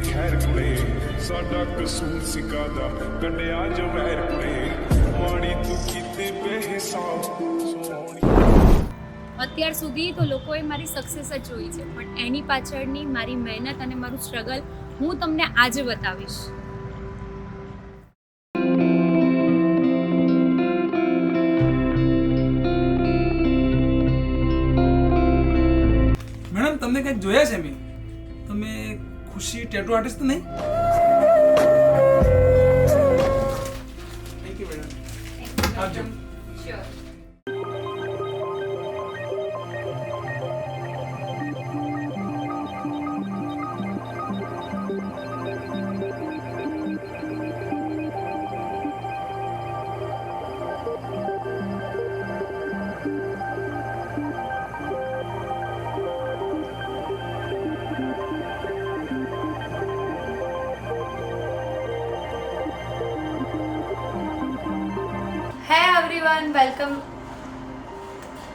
ਖੈਰ ਕੁੜੇ ਸਾਡਾ ਕਸੂਰ ਸਿਕਾਦਾ ਕੱਢਿਆ ਜੋ ਵੈਰ ਕੁੜੇ ਮਾੜੀ ਤੂੰ ਕੀਤੀ ਬੇਹਿਸਾਬ ਸੋਹਣੀ અત્યાર સુધી તો લોકોએ મારી સક્સેસ જ જોઈ છે પણ એની પાછળની મારી મહેનત અને મારું સ્ટ્રગલ હું તમને આજે બતાવીશ મેડમ તમને કંઈક જોયા છે મેં તમે ఖుషి టెటూ ఆర్టిస్ట్ नहीं थैंक यू मैडम आप जब everyone, welcome.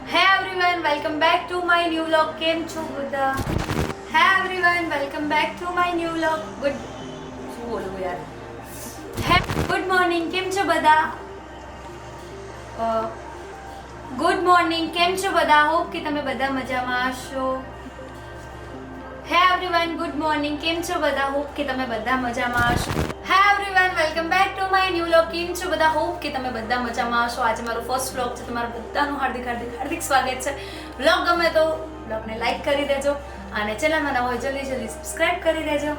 Hey everyone, welcome back to my new vlog. કેમ છો બધા? Hey everyone, welcome back to my new vlog. Good. શું બોલું યાર? Hey, good morning. કેમ છો બધા? ગુડ મોર્નિંગ કેમ છો બધા હોપ કે તમે બધા મજામાં હશો હે એવરીવન ગુડ મોર્નિંગ કેમ છો બધા હોપ કે તમે બધા મજામાં હશો hey everyone welcome back to my new vlog કેમ છો બધા? હોપ કે તમે બધા મજામાં હશો. આજે મારો ફર્સ્ટ વ્લોગ છે. તમારા બધાનું હાર્દિક હાર્દિક હાર્દિક સ્વાગત છે. વ્લોગ ગમે તો વ્લોગને લાઈક કરી દેજો અને ચેનલમાં નવો હોય જલ્દી જલ્દી સબસ્ક્રાઇબ કરી દેજો.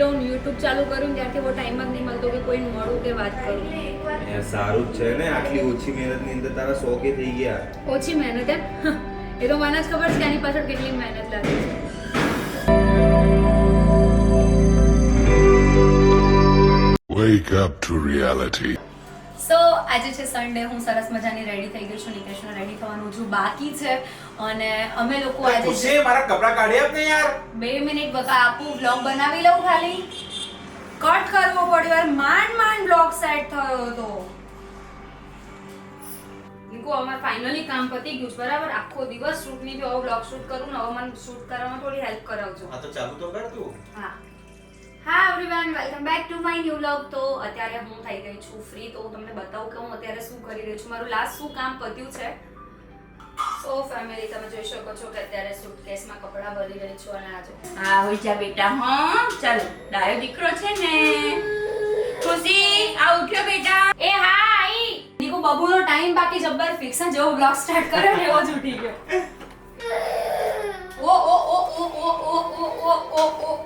રહું યુટ્યુબ ચાલુ કરું ત્યારથી બહુ ટાઈમ જ નહીં મળતો કે કોઈ મળું કે વાત કરું. સારું જ છે ને આટલી ઓછી મહેનતની અંદર તારા સો કે થઈ ગયા. ઓછી મહેનત એમ? એ તો મને જ ખબર છે કે આની પાછળ કેટલી મહેનત લાગે છે. Wake up to reality. સો આજે છે સન્ડે હું સરસ મજાની રેડી થઈ ગઈ છું નિકેશને રેડી થવાનું હજુ બાકી છે. અને અમે લોકો આજે છે મારા કપડા કાઢી આપને યાર. બે મિનિટ બકા આપું બ્લોગ બનાવી લઉં ખાલી. કટ કરવો પડ્યો યાર માંડ માંડ બ્લોગ સેટ થયો હતો. નિકો અમાર ફાઇનલી કામ પતી ગયું છે બરાબર? આખો દિવસ શૂટની જો બ્લોગ શૂટ કરું ને હવે મને શૂટ કરવામાં થોડી હેલ્પ કરાવજો. હા તો ચાલુ તો કર તું. હા. હા everyone welcome back to my new vlog તો અત્યારે હું થઈ ગઈ છું ફ્રી તો હું તમને બતાવું કે હું અત્યારે શું કરી રહી છું મારું લાસ્ટ શું કામ પત્યું છે સો ફેમિલી તમે જોઈ શકો છો કે અત્યારે સુટકેસમાં કપડાં ભરી રહી છું અને આજે હા હોય જા બેટા હા ચાલો ડાયો દીકરો છે ને ખુશી આ ઉઠ્યો બેટા એ હા આઈ નીકુ બબુનો ટાઈમ બાકી જબ્બર ફિક્સ છે જેવો બ્લોગ સ્ટાર્ટ કર્યો ને એવો જ ઉઠી ગયો ઓ ઓ ઓ ઓ ઓ ઓ ઓ ઓ ઓ ઓ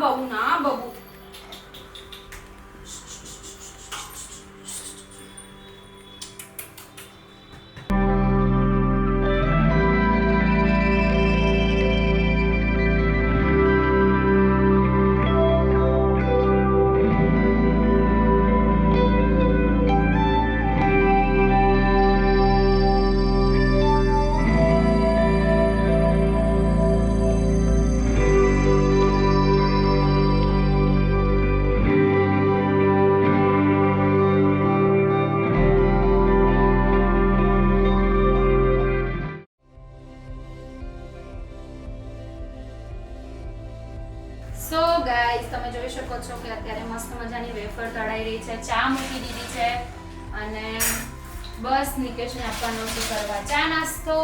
babu na babu ગાઈસ, તમે જોઈ શકો છો કે અત્યારે મસ્ત મજાની વેફર તળાઈ રહી છે, ચા મૂકી દીધી છે અને બસ નિકેશને આપવાનો શું કરવા? ચા નાસ્તો.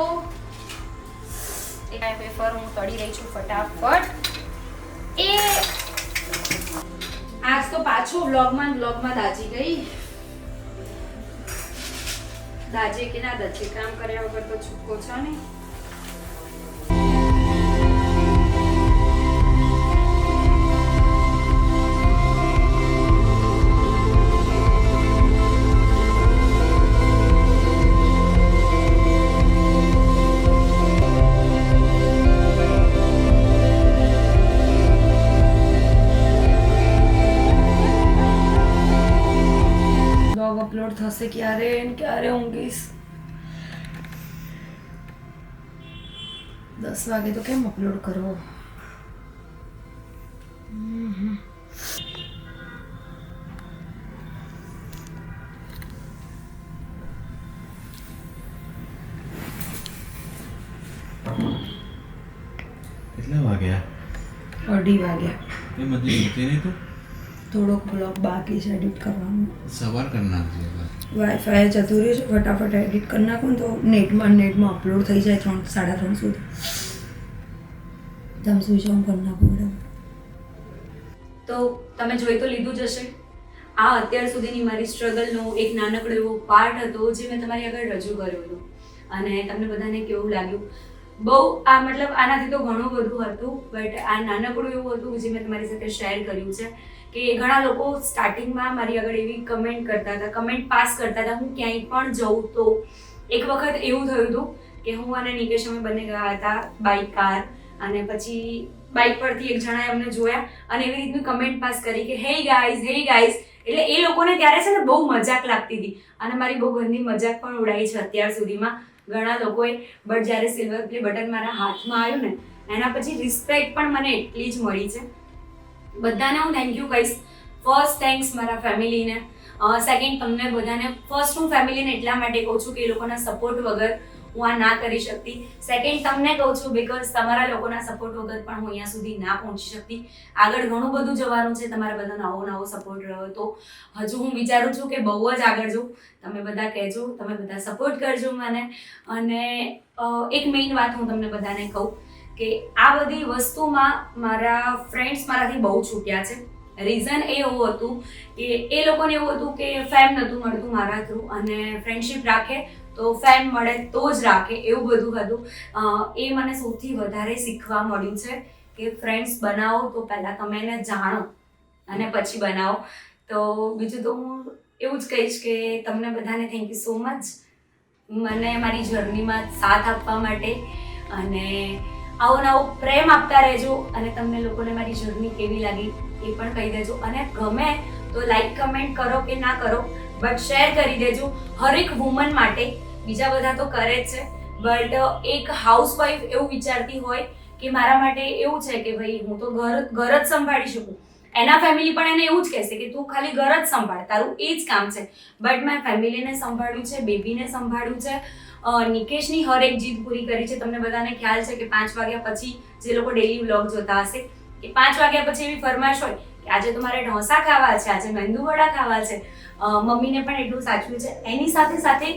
એ વેફર હું તળી રહી છું ફટાફટ. એ આજ તો પાછું વ્લોગમાં વ્લોગમાં દાજી ગઈ. દાજે કે ના દાજે, કામ કર્યા વગર તો છૂટકો છો નહીં. અપલોડ થશે ક્યારે ને ક્યારે ઊંઘીશ દસ વાગે તો કેમ અપલોડ કરવો કેટલા વાગ્યા અઢી વાગ્યા એ બધી જોતી નહીં તું થોડોક બ્લોગ બાકી છે એડિટ કરવાનું. સવાર કરી નાખજો. વાઈફાઈ જતું રહ્યું છે ફટાફટ એડિટ કરી નાખું તો નેટમાં નેટમાં અપલોડ થઈ જાય ત્રણ સાડા ત્રણ સુધી. તમે સુઈ જાઓ કરી નાખું બરાબર. તો તમે જોઈ તો લીધું જ હશે. આ અત્યાર સુધીની મારી સ્ટ્રગલનો એક નાનકડો એવો પાર્ટ હતો જે મેં તમારી આગળ રજૂ કર્યો હતો. અને તમને બધાને કેવું લાગ્યું? બહુ આ મતલબ આનાથી તો ઘણું બધું હતું બટ આ નાનકડું એવું હતું જે મેં તમારી સાથે શેર કર્યું છે. કે ઘણા લોકો સ્ટાર્ટિંગમાં મારી આગળ એવી કમેન્ટ કરતા હતા કમેન્ટ પાસ કરતા હતા, હું ક્યાંય પણ જઉં તો એક વખત એવું થયું હતું કે હું અને નિકેશ અમે બંને ગયા હતા બાઈક કાર અને પછી બાઇક પરથી એક જણાએ અમને જોયા અને એવી રીતનું કમેન્ટ પાસ કરી કે હે ગાઈઝ હે ગાઈઝ એટલે એ લોકોને ત્યારે છે ને બહુ મજાક લાગતી હતી અને મારી બહુ ઘરની મજાક પણ ઉડાઈ છે અત્યાર સુધીમાં. ઘણા લોકોએ બટ જ્યારે સિલ્વર પ્લે બટન મારા હાથમાં આવ્યું ને, એના પછી રિસ્પેક્ટ પણ મને એટલી જ મળી છે. બધાને હું થેન્ક યુ કહીશ. ફર્સ્ટ થેન્ક્સ મારા ફેમિલીને. સેકન્ડ તમને બધાને ફર્સ્ટ હું ફેમિલીને એટલા માટે કહું છું કે એ લોકોના સપોર્ટ વગર હું આ ના કરી શકતી. સેકન્ડ તમને કહું છું બિકોઝ તમારા લોકોના સપોર્ટ વગર પણ હું અહીંયા સુધી ના પહોંચી શકતી. આગળ ઘણું બધું જવાનું છે, તમારા બધા નવો નવો સપોર્ટ રહ્યો તો. હજુ હું વિચારું છું કે બહુ જ આગળ જઉં. તમે બધા કહેજો, તમે બધા સપોર્ટ કરજો મને. અને એક મેઇન વાત હું તમને બધાને કહું. કે આ બધી વસ્તુમાં મારા ફ્રેન્ડ્સ મારાથી બહુ છૂટ્યા છે. રીઝન એ એવું હતું કે એ લોકોને એવું હતું કે ફેમ નહોતું મળતું મારા થ્રુ અને ફ્રેન્ડશિપ રાખે તો ફેમ મળે તો જ રાખે એવું બધું હતું. એ મને સૌથી વધારે શીખવા મળ્યું છે કે ફ્રેન્ડ્સ બનાવો તો પહેલાં તમે એને જાણો અને પછી બનાવો. તો બીજું તો હું એવું જ કહીશ કે તમને બધાને થેન્ક યુ સો મચ મને મારી જર્નીમાં સાથ આપવા માટે અને આવો નવો પ્રેમ આપતા રહેજો અને તમને લોકોને મારી જર્ની કેવી લાગી એ પણ કહી દેજો. અને ગમે તો લાઈક કમેન્ટ કરો કે ના કરો બટ શેર કરી દેજો. હરેક વુમન માટે બીજા બધા તો કરે જ છે બટ એક હાઉસવાઈફ એવું વિચારતી હોય કે મારા માટે એવું છે કે ભાઈ હું તો ઘર ઘર જ સંભાળી શકું. એના ફેમિલી પણ એને એવું જ કહેશે કે તું ખાલી ઘર જ સંભાળ, તારું એ જ કામ છે. બટ મેં ફેમિલીને સંભાળ્યું છે બેબીને સંભાળ્યું છે. નિકેશની હર એક જીદ પૂરી કરી છે. તમને બધાને ખ્યાલ છે કે પાંચ વાગ્યા પછી જે લોકો ડેલી વ્લોગ જોતા હશે, કે પાંચ વાગ્યા પછી એવી ફરમાશ હોય કે આજે તો મારે ઢોસા ખાવા છે, આજે મેંદુવડા ખાવા છે. મમ્મીને પણ એટલું સાચવ્યું છે. એની સાથે સાથે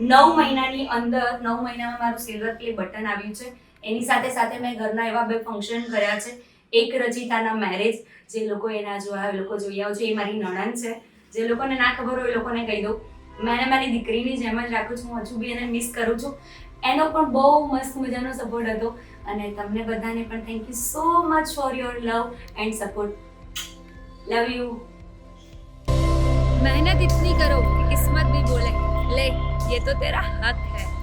નવ મહિનાની અંદર, નવ મહિનામાં મારું સિલ્વર પ્લે બટન આવ્યું છે. એની સાથે સાથે મેં ઘરના એવા બે ફંક્શન કર્યા છે. એક રચિતાના મેરેજ જે લોકો એના જોયા એ લોકો જોઈ આવજો એ મારી નણંદ છે. જે લોકોને ના ખબર હોય એ લોકોને કહી દઉં. મેં મારી દીકરીની જેમ જ રાખું છું હજુ બી એને મિસ કરું છું. એનો પણ બહુ મસ્ત મજાનો સપોર્ટ હતો. અને તમને બધાને પણ thank you so much for your love and support love you મહેનત ઇતની કરો, કિસ્મત ભી બોલે. લે ये તો તેરા હાથ है